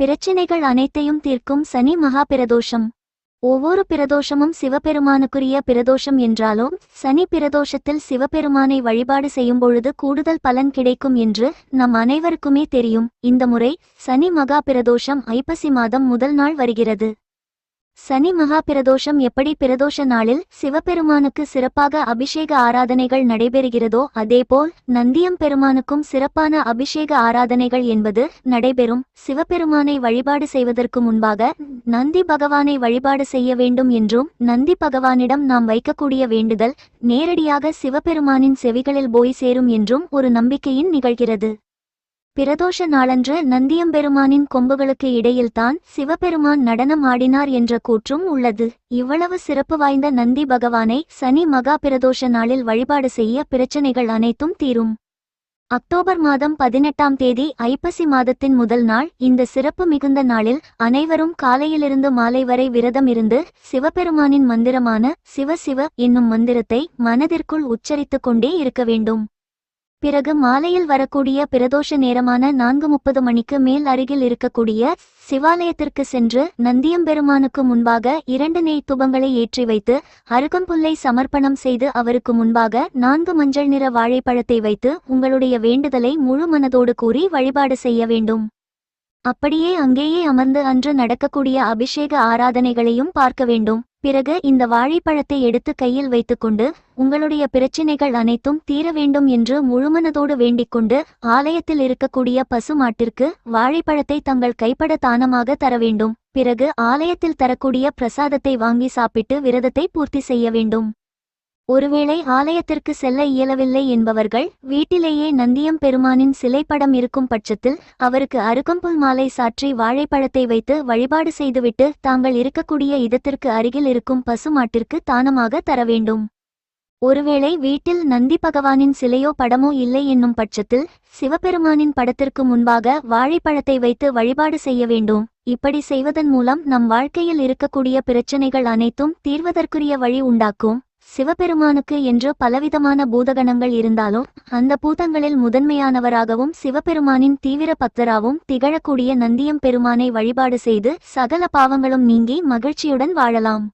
பிரச்சினைகள் அனைத்தையும் தீர்க்கும் சனி மகா பிரதோஷம். ஒவ்வொரு பிரதோஷமும் சிவபெருமானுக்குரிய பிரதோஷம் என்றாலும் சனி பிரதோஷத்தில் சிவபெருமானை வழிபாடு செய்யும் பொழுது கூடுதல் பலன் கிடைக்கும் என்று நம் அனைவருக்குமே தெரியும். இந்த முறை சனி மகா பிரதோஷம் ஐப்பசி மாதம் முதல் நாள் வருகிறது. சனி மகா பிரதோஷம் எப்படி பிரதோஷ நாளில் சிவபெருமானுக்கு சிறப்பாக அபிஷேக ஆராதனைகள் நடைபெறுகிறதோ அதேபோல் நந்தியம் பெருமானுக்கும் சிறப்பான அபிஷேக ஆராதனைகள் என்பது நடைபெறும். சிவபெருமானை வழிபாடு செய்வதற்கு முன்பாக நந்தி பகவானை வழிபாடு செய்ய வேண்டும் என்றும் நந்தி பகவானிடம் நாம் வைக்கக்கூடிய வேண்டுதல் நேரடியாக சிவபெருமானின் செவிகளில் போய் சேரும் என்றும் ஒரு நம்பிக்கையின் நிகழ்கிறது. பிரதோஷ நாளன்று நந்தியம்பெருமானின் கொம்புகளுக்கு இடையில்தான் சிவபெருமான் நடனம் ஆடினார் என்ற கூற்றும் உள்ளது. இவ்வளவு சிறப்பு வாய்ந்த நந்தி பகவானை சனி மகா பிரதோஷ நாளில் வழிபாடு செய்ய பிரச்சனைகள் அனைத்தும் தீரும். அக்டோபர் மாதம் பதினெட்டாம் தேதி ஐப்பசி மாதத்தின் முதல் நாள். இந்த சிறப்பு மிகுந்த நாளில் அனைவரும் காலையிலிருந்து மாலை வரை விரதம் இருந்து சிவபெருமானின் மந்திரமான சிவ சிவ என்னும் மந்திரத்தை மனதிற்குள் உச்சரித்துக் கொண்டே இருக்க வேண்டும். பிறகு மாலையில் வரக்கூடிய பிரதோஷ நேரமான நான்கு முப்பது மணிக்கு மேல் அருகில் இருக்கக்கூடிய சிவாலயத்திற்கு சென்று நந்தியம்பெருமானுக்கு முன்பாக இரண்டு நெய் துபங்களை ஏற்றி வைத்து அருகம்புல்லை சமர்ப்பணம் செய்து அவருக்கு முன்பாக நான்கு மஞ்சள் நிற வாழைப்பழத்தை வைத்து உங்களுடைய வேண்டுதலை முழு மனதோடு கூறி வழிபாடு செய்ய வேண்டும். அப்படியே அங்கேயே அமர்ந்து அன்று நடக்கக்கூடிய அபிஷேக ஆராதனைகளையும் பார்க்க வேண்டும். பிறகு இந்த வாழைப்பழத்தை எடுத்து கையில் வைத்துக்கொண்டு உங்களுடைய பிரச்சினைகள் அனைத்தும் தீர வேண்டும் என்று முழுமனதோடு வேண்டிக்கொண்டு ஆலயத்தில் இருக்கக்கூடிய பசு மாட்டிற்கு வாழைப்பழத்தை தங்கள் கைப்பட தானமாக தர வேண்டும். பிறகு ஆலயத்தில் தரக்கூடிய பிரசாதத்தை வாங்கி சாப்பிட்டு விரதத்தை பூர்த்தி செய்ய வேண்டும். ஒருவேளை ஆலயத்திற்கு செல்ல இயலவில்லை என்பவர்கள் வீட்டிலேயே நந்தியம் பெருமானின் சிலைப்படம் இருக்கும் பட்சத்தில் அவருக்கு அருகம்புல் மாலை சாற்றி வாழைப்பழத்தை வைத்து வழிபாடு செய்துவிட்டு தாங்கள் இருக்கக்கூடிய இதத்திற்கு அருகில் இருக்கும் பசுமாட்டிற்கு தானமாக தர வேண்டும். ஒருவேளை வீட்டில் நந்தி பகவானின் சிலையோ படமோ இல்லை என்னும் பட்சத்தில் சிவபெருமானின் படத்திற்கு முன்பாக வாழைப்பழத்தை வைத்து வழிபாடு செய்ய வேண்டும். இப்படி செய்வதன் மூலம் நம் வாழ்க்கையில் இருக்கக்கூடிய பிரச்சனைகள் அனைத்தும் தீர்வதற்குரிய வழி உண்டாக்கும். சிவபெருமானுக்கு என்று பலவிதமான பூதகணங்கள் இருந்தாலும் அந்த பூதங்களில் முதன்மையானவராகவும் சிவபெருமானின் தீவிர பக்தராகவும் திகழக்கூடிய நந்தியம் பெருமானை வழிபாடு செய்து சகல பாவங்களும் நீங்கி மகிழ்ச்சியுடன் வாழலாம்.